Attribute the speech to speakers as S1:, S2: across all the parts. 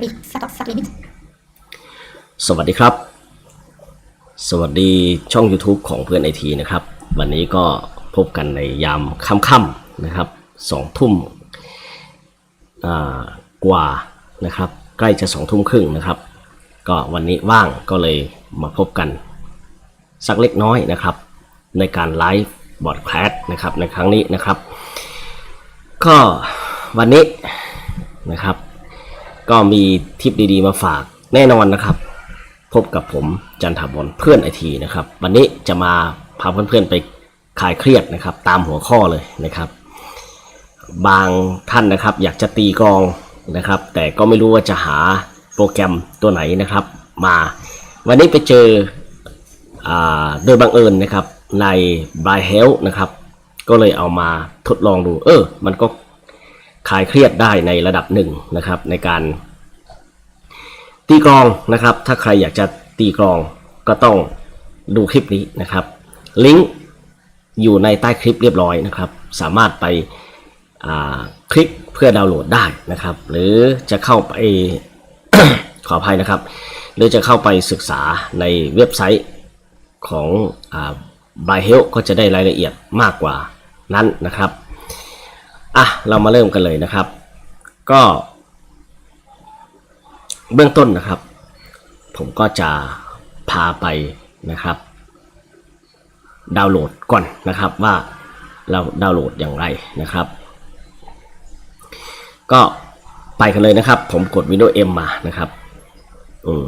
S1: Read Stop Stop Limit
S2: สวัสดีครับ สวัสดีช่อง YouTube ของเพื่อนไอทีนะครับ วันนี้ก็พบกันในยามค่ำๆนะครับสองทุ่มกว่านะครับ ใกล้จะสองทุ่มครึ่งนะครับ ก็วันนี้ว่างก็เลยมาพบกัน สักเล็กน้อยนะครับ ในการไลฟ์บอดแคสต์นะครับในครั้งนี้นะครับ ก็วันนี้นะครับ ก็มีทิปดีๆมาฝากแน่นอนนะครับ พบกับผมจันทบลเพื่อนไอทีนะครับ วันนี้จะมาพาเพื่อนๆไปคลายเครียดนะครับ ตามหัวข้อเลยนะครับ บางท่านนะครับ อยากจะตีกองนะครับ แต่ก็ไม่รู้ว่าจะหาโปรแกรมตัวไหนนะครับ มา วันนี้ไปเจออ่าโดยบังเอิญนะครับใน b r i h e l นะครับ ก็เลยเอามาทดลองดู เออ มันก็คลายเครียดได้ในระดับหนึ่งนะครับ ในการ ตีกลองนะครับ ถ้าใครอยากจะตีกลองก็ต้องดูคลิปนี้นะครับ ลิงก์อยู่ในใต้คลิปเรียบร้อยนะครับ สามารถไปคลิกเพื่อดาวน์โหลดได้นะครับ หรือจะเข้าไปขออภัยนะครับ หรือจะเข้าไปศึกษาในเว็บไซต์ของบายเฮลก็จะได้รายละเอียดมากกว่านั้นนะครับอะเรามาเริ่มกันเลยนะครับ ก็ เบื้องต้นนะครับ ผมก็จะพาไปนะครับ ดาวน์โหลดก่อนนะครับว่าเราดาวน์โหลดอย่างไรนะครับ ก็ไปกันเลยนะครับ ผมกด Windows M มานะครับอืม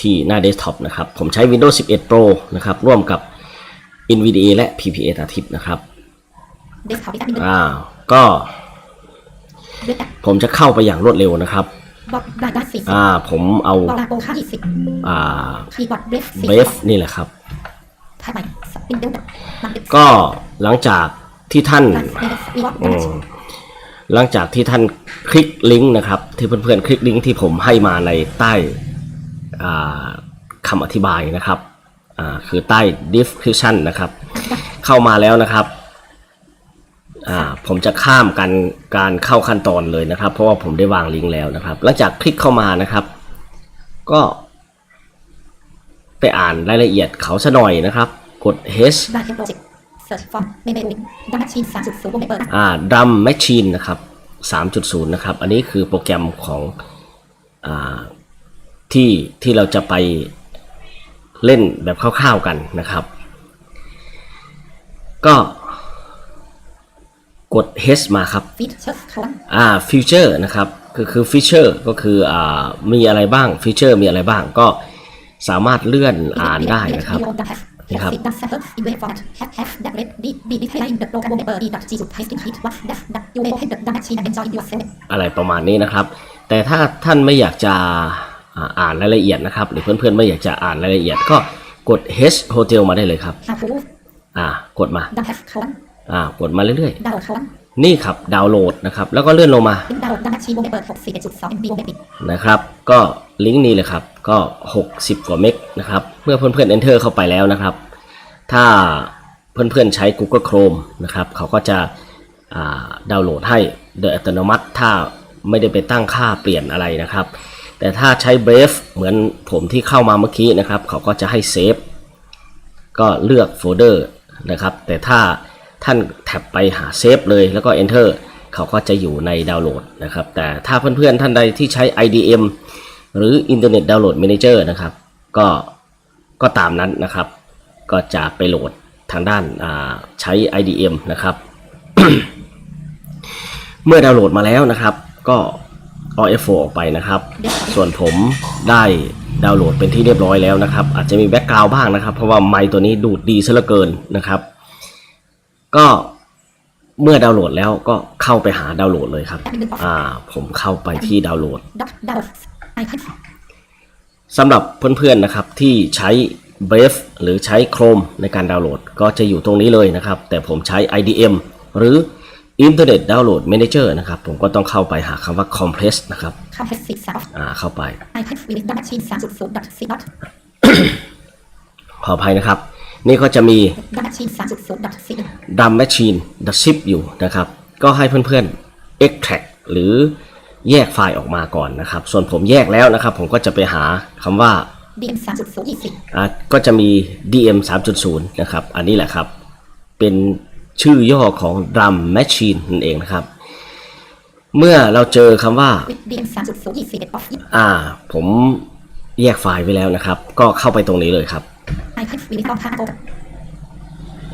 S2: ที่หน้าเดสก์ท็อปนะครับ ผมใช้ Windows 11 Pro นะครับ ร่วมกับ NVDA และ PPA ตาทิพนะครับ
S1: Desktop Beta Windows
S2: อ้าวก็
S1: Beta
S2: ผมจะเข้าไปอย่างรวดเร็วนะครับ
S1: Bob Data 40
S2: อ่าผมเอา
S1: บอลาโปค่า20
S2: อ่า
S1: Keyboard Brave
S2: เบฟนี่แหละครับ
S1: ภาพใหม่ Windows มันเป็น
S2: ก็หลังจากที่ท่าน
S1: Reward
S2: อืมหลังจากที่ท่านคลิกลิงก์นะครับ ที่เพื่อนๆคลิกลิงก์ที่ผมให้มาในใต้อ่าคำอธิบายนะครับอ่าคือใต้ description นะครับ เข้ามาแล้วนะครับ อ่าผมจะข้ามกันการเข้าขั้นตอนเลยนะครับ เพราะว่าผมได้วางลิงก์แล้วนะครับ หลังจากคลิกเข้ามานะครับ ก็ ไปอ่านรายละเอียดเขาซะหน่อยนะครับ กด H
S1: Data Project Search for Menu Data Machine 3.0วงเล็บเปิด
S2: อ่า Drum Machine นะครับ3.0นะครับ อันนี้คือโปรแกรมของอ่าที่ที่เราจะไปเล่นแบบคร่าวๆกันนะครับ ก็ กด H มาครับ
S1: Features column
S2: อ่า Feature นะครับ คือคือ Feature ก็คืออ่ามีอะไรบ้าง Feature มีอะไรบ้างก็สามารถเลื่อนอ่านได้นะครับนี่ครับ
S1: Data Center in web format have have that red d d display in the program วงเล็บเปิด d dot g จุด pasting hit what that that you may open the data machine and enjoy yourself
S2: อะไรประมาณนี้นะครับ แต่ถ้าท่านไม่อยากจะอ่าอ่านรายละเอียดนะครับ หรือเพื่อนๆไม่อยากจะอ่านรายละเอียดก็กด H Hotel มาได้เลยครับ
S1: how to
S2: อ่ากดมา
S1: data column
S2: อ่ากดมาเรื่อย
S1: download column
S2: ๆนี่ครับดาวน์โหลดนะครับ แล้วก็เลื่อนลงมา
S1: ลิงก์ดาวน์โหลด data machine วงเล็บเปิด61.2 MB วงเล็บปิด
S2: นะครับ ก็ลิงก์นี้เลยครับ ก็ 60 กว่าเมกนะครับ เมื่อเพื่อนๆ enter เข้าไปแล้วนะครับ ถ้าเพื่อนๆ ใช้ Google Chrome นะครับ เขาก็จะอ่าดาวน์โหลดให้โดยอัตโนมัติถ้าไม่ได้ไปตั้งค่าเปลี่ยนอะไรนะครับ แต่ถ้าใช้ Brave เหมือนผมที่เข้ามาเมื่อกี้นะครับ เขาก็จะให้เซฟ ก็เลือกโฟลเดอร์นะครับ แต่ถ้า ท่านแท็บไปหาเซฟเลยแล้วก็ Enter เขาก็จะอยู่ในดาวน์โหลดนะครับ แต่ถ้าเพื่อนๆท่านใดที่ใช้ IDM หรือ Internet Download Manager นะครับ ก็ก็ตามนั้นนะครับ ก็จะไปโหลดทางด้านอ่าใช้ IDM นะครับ เมื่อดาวน์โหลดมาแล้วนะครับ ก็เอา F4 ออกไปนะครับ ส่วนผมได้ดาวน์โหลดเป็นที่เรียบร้อยแล้วนะครับ อาจจะมีแบ็กกราวบ้างนะครับ เพราะว่าไมค์ตัวนี้ดูดดีซะเหลือเกินนะครับ ก็เมื่อดาวน์โหลดแล้วก็เข้าไปหาดาวน์โหลดเลยครับ อ่า ผมเข้าไปที่ดาวน์โหลด
S1: dot download icon
S2: สำหรับเพื่อนๆนะครับที่ใช้ Brave หรือใช้ Chrome ในการดาวน์โหลด ก็จะอยู่ตรงนี้เลยนะครับ แต่ผมใช้ IDM หรือ Internet Download Manager นะครับ ผมก็ต้องเข้าไปหาคำว่า Compress นะครับ
S1: compress seed sound
S2: อ่า เข้าไป
S1: icon with data machine 3.0 dot c dot
S2: ขออภัยนะครับ นี่ก็จะมี
S1: data machine 3.0 dot c
S2: Drum Machine The Zip อยู่นะครับ ก็ให้เพื่อนๆ extract หรือแยกไฟล์ออกมาก่อนนะครับ ส่วนผมแยกแล้วนะครับ ผมก็จะไปหาคำว่า
S1: DM สามจุดศูนย์ยี่สิบ
S2: อะก็จะมี DM 3.0นะครับ อันนี้แหละครับ เป็นชื่อย่อของ Drum Machine นั่นเองนะครับ เมื่อเราเจอคำว่า
S1: วิด DM สามจุดศูนย์ยี่สิบเอ็ดออฟยิป
S2: อ่า ผมแยกไฟล์ไว้แล้วนะครับ ก็เข้าไปตรงนี้เลยครับ
S1: ไอเทมวิลิตอมพาโอ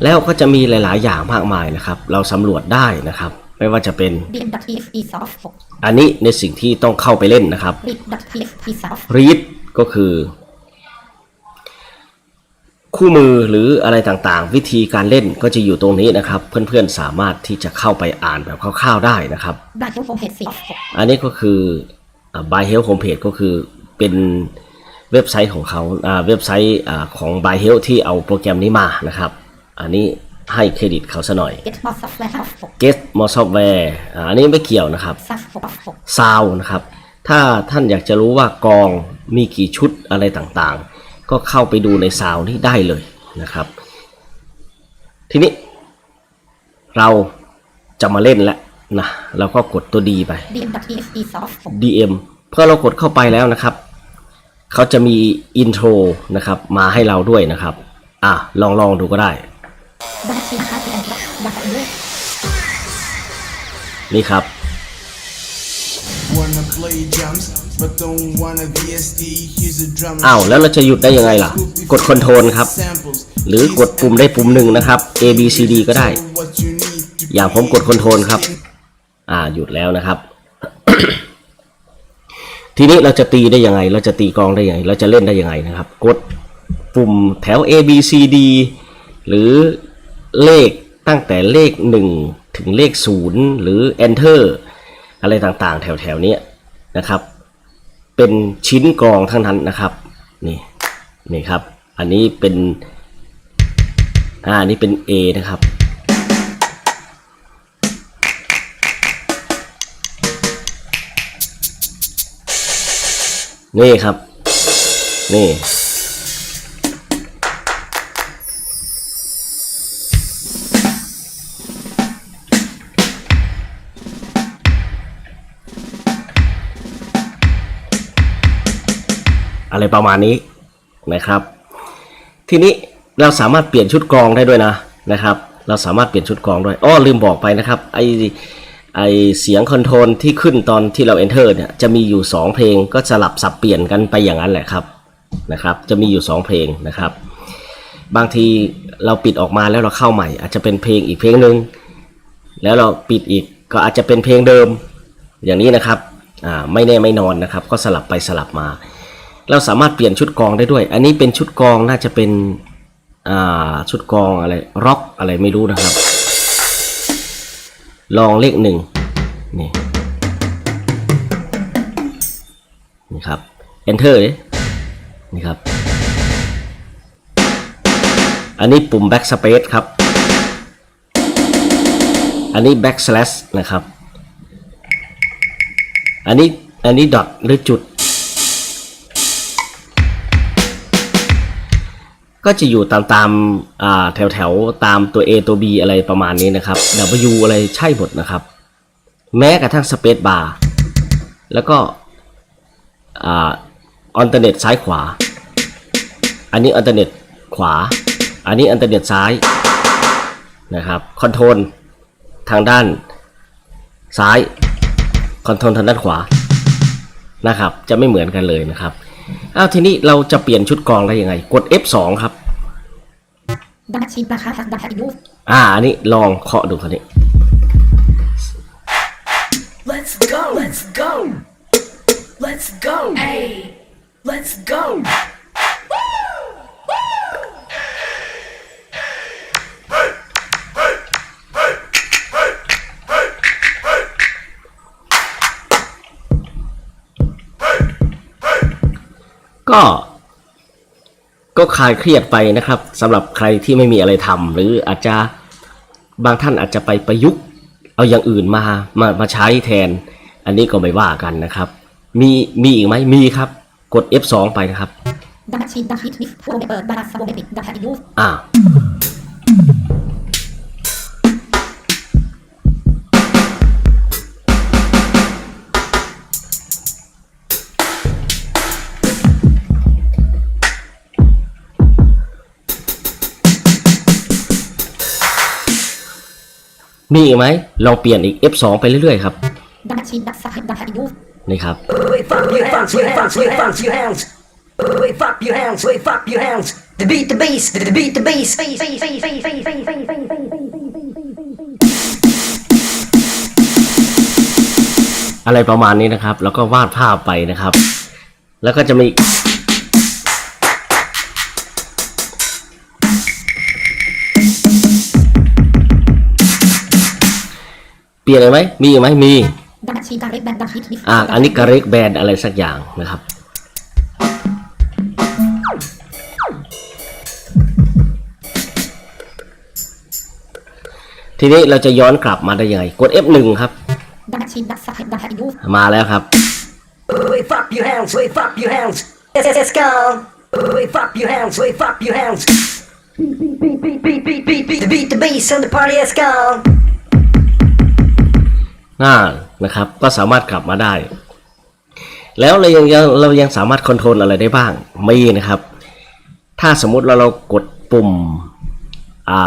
S2: แล้วก็จะมีหลาย ๆ อย่างมากมายนะครับ เราสำรวจได้นะครับ ไม่ว่าจะเป็น
S1: DM dot PXE soft หก
S2: อันนี้ในสิ่งที่ต้องเข้าไปเล่นนะครับ
S1: read dot PXE soft
S2: read ก็คือ คู่มือหรืออะไรต่าง ๆ วิธีการเล่นก็จะอยู่ตรงนี้นะครับ เพื่อน ๆ สามารถที่จะเข้าไปอ่านแบบคร่าว ๆ ได้นะครับ
S1: บราเทลโฮมเพจสี่หก
S2: อันนี้ก็คืออ่า By Health Homepage ก็คือเป็น เว็บไซต์ของเขาอ่าเว็บไซต์อ่าของ By Health ที่เอาโปรแกรมนี้มานะครับ อันนี้ให้เครดิตเขาซะหน่อย
S1: เก็ตมอสซอฟต์แวร์ห้าหก
S2: Get More Software อ่าอันนี้ไม่เกี่ยวนะครับ
S1: ซัฟหกหก
S2: ซาวนะครับ ถ้าท่านอยากจะรู้ว่ากองมีกี่ชุดอะไรต่างๆ ก็เข้าไปดูในซาวนี้ได้เลยนะครับ ทีนี้เราจะมาเล่นแล้วนะเราก็กดตัวดีไป
S1: DM dot PXE soft หก
S2: DM เพื่อเรากดเข้าไปแล้วนะครับ เขาจะมีอินโทรนะครับมาให้เราด้วยนะครับ อะลองลองดูก็ได้
S1: ดัชชีนะคะที่แอนด์ดัชชีเลย
S2: นี่ครับ
S3: Wanna play drums, but don't wanna VSD. Here's a drum
S2: อ้าวแล้วเราจะหยุดได้ยังไงล่ะ กดคอนโทรลครับ
S3: samples.
S2: หรือกดปุ่มได้ปุ่มหนึ่งนะครับ A B C D ก็ได้
S3: What you need to
S2: อย่างผมกดคอนโทรลครับ อ่าหยุดแล้วนะครับ ทีนี้เราจะตีได้ยังไง เราจะตีกองได้ยังไง เราจะเล่นได้ยังไงนะครับ กดปุ่มแถว A B C D หรือเลขตั้งแต่เลข 1 ถึงเลข 0 หรือ Enter อะไรต่างๆ แถวๆนี้นะครับ เป็นชิ้นกองทั้งนั้นนะครับนี่นี่ครับ อันนี้เป็นอ่าอันนี้เป็น A นะครับ นี่ครับ นี่ อะไรประมาณนี้นะครับ ทีนี้เราสามารถเปลี่ยนชุดกรองได้ด้วยนะนะครับ เราสามารถเปลี่ยนชุดกรองด้วยอ้อลืมบอกไปนะครับไอ ไอเสียงคอนโทรลที่ขึ้นตอนที่เรา enter เนี่ยจะมีอยู่ 2 เพลงก็สลับสับเปลี่ยนกันไปอย่างนั้นแหละครับนะครับ จะมีอยู่ 2 เพลงนะครับ บางทีเราปิดออกมาแล้วเราเข้าใหม่ อาจจะเป็นเพลงอีกเพลงหนึ่งแล้วเราปิดอีกก็อาจจะเป็นเพลงเดิมอย่างนี้นะครับอ่าไม่แน่ไม่นอนนะครับ ก็สลับไปสลับมา เราสามารถเปลี่ยนชุดกองได้ด้วย อันนี้เป็นชุดกองน่าจะเป็นอ่าชุดกองอะไรร็อกอะไรไม่รู้นะครับ ลองเลขหนึ่งนี่นี่ครับ enter เลยนี่ครับ อันนี้ปุ่ม backspace ครับ อันนี้ backslash นะครับ อันนี้อันนี้ dot หรือจุด ก็จะอยู่ตามตามอ่าแถวแถวๆตามตัว A ตัว B อะไรประมาณนี้นะครับ W อะไรใช่หมดนะครับ แม้กระทั่ง Space Bar แล้วก็อ่าอัลเทอร์เนทซ้ายขวา อันนี้อัลเทอร์เนทขวา อันนี้อัลเทอร์เนทซ้ายนะครับคอนโทรลทางด้านซ้ายคอนโทรลทางด้านขวานะครับ จะไม่เหมือนกันเลยนะครับ อ้าวทีนี้เราจะเปลี่ยนชุดกรองได้ยังไง กด F2 ครับ
S1: ดัชชีราคาดัชชียู
S2: อ่าอันนี้ลองเคาะดูครับนี่
S4: Let's go. Let's go. Let's go. Hey. Let's go.
S2: ก็ ก็คลายเครียดไปนะครับสำหรับใครที่ไม่มีอะไรทำหรืออาจจะบางท่านอาจจะไปประยุกต์เอาอย่างอื่นมามามาใช้แทน อันนี้ก็ไม่ว่ากันนะครับ มีมีอีกไหมมีครับ กด F2 ไปนะครับ
S1: ดัชชีดัชชีทวิสโฟเปิดบาราสโบเมติกดัชชียู
S2: อ่า มีอีกไหมลองเปลี่ยนอีก F2 ไปเรื่อยๆครับ
S1: ดับชีดับสายดับให้ยู
S2: นี่ครับ
S4: Wait, fuck your hands, wait, fuck your hands, your hands. Wait, fuck your hands, wait, fuck your hands. The beat, the bass, the beat, the bass.
S2: อะไรประมาณนี้นะครับ แล้วก็วาดภาพไปนะครับ แล้วก็จะมี ลี่ยนอะไรไหมมีอีกไหมมี
S1: ดับชีการเรกแบนดับฮิตดิฟ
S2: อ่าอันนี้กระเรกแบนอะไรสักอย่างนะครับทีนี้เราจะย้อนกลับมาได้ยังไง กด F1 ครับ
S1: ดับชีดับสายดับให้ยู
S2: มาแล้วครับ อ่านะครับ ก็สามารถกลับมาได้ แล้วเรายังยังเรายังสามารถคอนโทรลอะไรได้บ้างม่นะครับ ถ้าสมมุติเราเรากดปุ่มอ่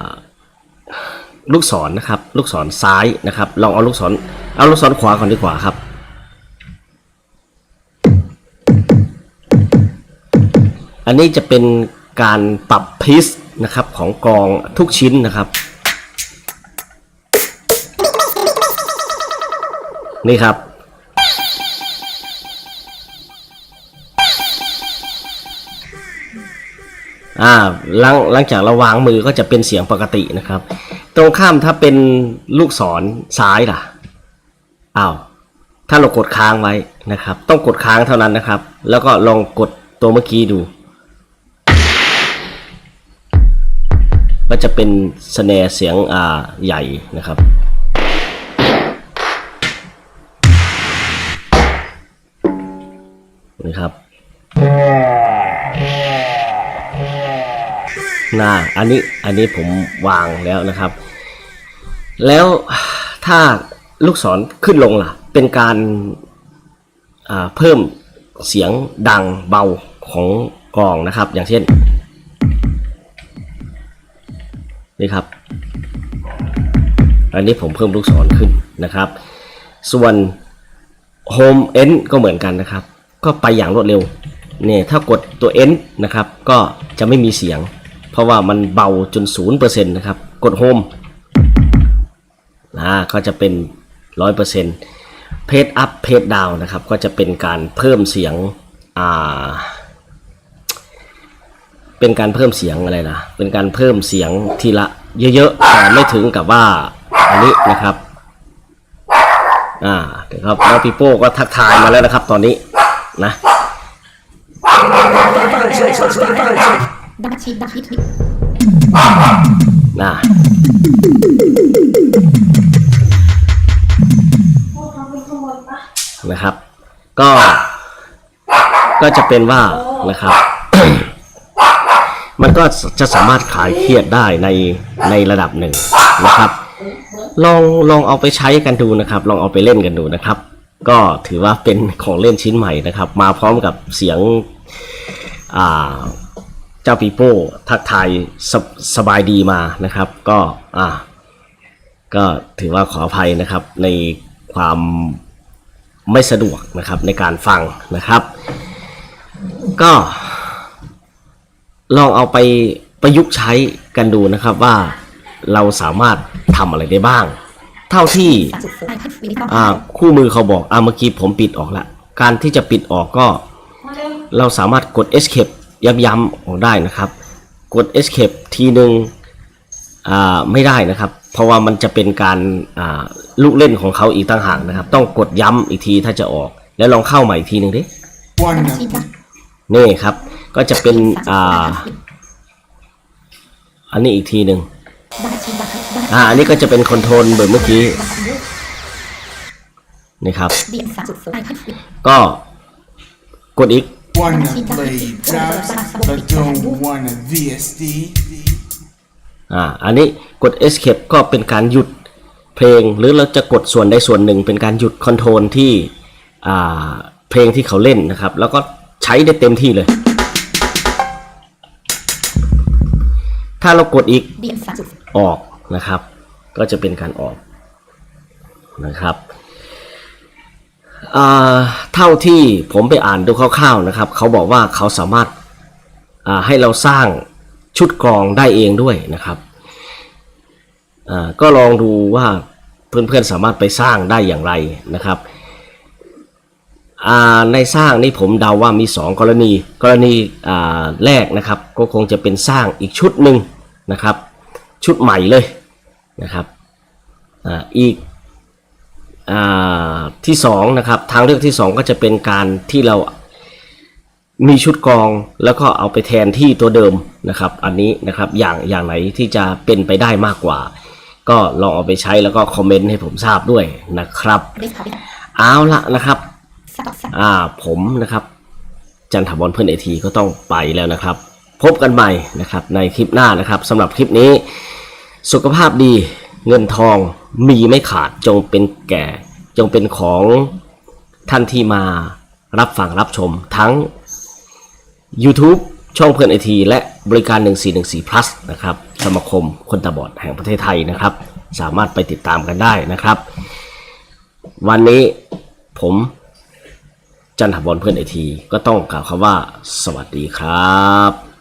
S2: าลูกศรนะครับ ลูกศรซ้ายนะครับ ลองเอาลูกศรเอาลูกศรขวาก่อนดีกว่าครับอันนี้จะเป็นการปรับพิสนะครับของกองทุกชิ้นนะครับ นี่ครับ อ่าหลังหลังจากเราวางมือก็จะเป็นเสียงปกตินะครับ ตรงข้ามถ้าเป็นลูกศรซ้ายล่ะอ้าวถ้าเรากดค้างไว้นะครับ ต้องกดค้างเท่านั้นนะครับ แล้วก็ลองกดตัวเมื่อกี้ดู ก็จะเป็นสแนเสียงอ่าใหญ่นะครับ นะครับน่าอันนี้อันนี้ผมวางแล้วนะครับ แล้วถ้าลูกศรขึ้นลงล่ะ เป็นการอ่าเพิ่มเสียงดังเบาของกลองนะครับ อย่างเช่น นี่ครับ อันนี้ผมเพิ่มลูกศรขึ้นนะครับ ส่วน Home End ก็เหมือนกันนะครับ ก็ไปอย่างรวดเร็วเนี่ยถ้ากดตัว N นะครับก็จะไม่มีเสียง เพราะว่ามันเบาจน 0%นะครับ กด Home นะก็จะเป็น 100% Page Up Page Down นะครับ ก็จะเป็นการเพิ่มเสียงอ่าเป็นการเพิ่มเสียงอะไรนะเป็นการเพิ่มเสียงทีละเยอะๆแต่ไม่ถึงกับว่าอันนี้นะครับอ่าเดี๋ยวครับแล้วพี่โป้ก็ทักทายมาแล้วนะครับ ตอนนี้ นะ
S1: ดับชีดับฮิตดิฟ
S2: นะนะครับ ก็ก็จะเป็นว่านะครับ มันก็จะสามารถขายเครียดได้ในในระดับหนึ่งนะครับ ลองลองเอาไปใช้กันดูนะครับ ลองเอาไปเล่นกันดูนะครับ ก็ถือว่าเป็นของเล่นชิ้นใหม่นะครับ มาพร้อมกับเสียงเจ้าปีโป้ทักทายสสบายดีมานะครับ ก็อ่าก็ถือว่าขออภัยนะครับในความไม่สะดวกนะครับในการฟังนะครับ ก็ ลองเอาไปประยุกต์ใช้กันดูนะครับว่าเราสามารถทำอะไรได้บ้าง เท่าที่
S1: สามสุดไอพัดวิลิตอ
S2: อ่าคู่มือเขาบอกอ่าเมื่อกี้ผมปิดออกละ การที่จะปิดออกก็ เราสามารถกด escape ย้ำๆออกได้นะครับ กด escape ทีหนึ่งอ่าไม่ได้นะครับ เพราะว่ามันจะเป็นการอ่าลูกเล่นของเขาอีกต่างหากนะครับ ต้องกดย้ำอีกทีถ้าจะออก แล้วลองเข้าใหม่อีกทีหนึ่งดิ
S3: One
S1: ดับชีดับ
S2: นี่ครับ ก็จะเป็นอ่าอันนี้อีกทีหนึ่ง
S1: ดับชีดับดับ
S2: อ่าอันนี้ก็จะเป็นคอนโทรลแบบเมื่อกี้นี่ครับ
S1: เดียนสามสุดไอพัดวิ
S2: ก็กดอีก
S3: wanna play jobs but don't wanna VSD.
S2: อ่า อันนี้กด escape ก็เป็นการหยุดเพลง หรือเราจะกดส่วนใดส่วนหนึ่ง เป็นการหยุดคอนโทรลที่อ่าเพลงที่เขาเล่นนะครับ แล้วก็ใช้ได้เต็มที่เลย ถ้าเรากดอีก
S1: เดียนสามสุด
S2: ออก นะครับ ก็จะเป็นการออกนะครับเท่าที่ผมไปอ่านดูคร่าวๆนะครับ เขาบอกว่าเขาสามารถให้เราสร้างชุดกรองได้เองด้วยนะครับ ก็ลองดูว่าเพื่อนๆสามารถไปสร้างได้อย่างไรนะครับ ในสร้างนี่ผมเดาว่ามี 2 กรณี กรณีแรกนะครับ ก็คงจะเป็นสร้างอีกชุดหนึ่งนะครับ ชุดใหม่เลย นะครับออีกอ่าที่2นะครับทางเลือกที่ 2 ก็จะเป็นการที่เรามีชุดกองแล้วก็เอาไปแทนที่ตัวเดิมนะครับ อันนี้นะครับอย่างอย่างไหนที่จะเป็นไปได้มากกว่า ก็ลองเอาไปใช้แล้วก็คอมเมนต์ให้ผมทราบด้วยนะครับเอาละนะครับอ่าผมนะครับ จันทบอลเพื่อนไอทีก็ต้องไปแล้วนะครับ พบกันใหม่นะครับในคลิปหน้านะครับสำหรับคลิปนี้ สุขภาพดีเงินทองมีไม่ขาดจงเป็นแก่ จงเป็นของท่านที่มารับฟังรับชมทั้ง YouTube ช่องเพื่อนไอทีและบริการ 1414 plus นะครับสมาคมคนตาบอดแห่งประเทศไทยนะครับ สามารถไปติดตามกันได้นะครับ วันนี้ผมจันทบอลเพื่อนไอทีก็ต้องกล่าวคำว่า สวัสดีครับ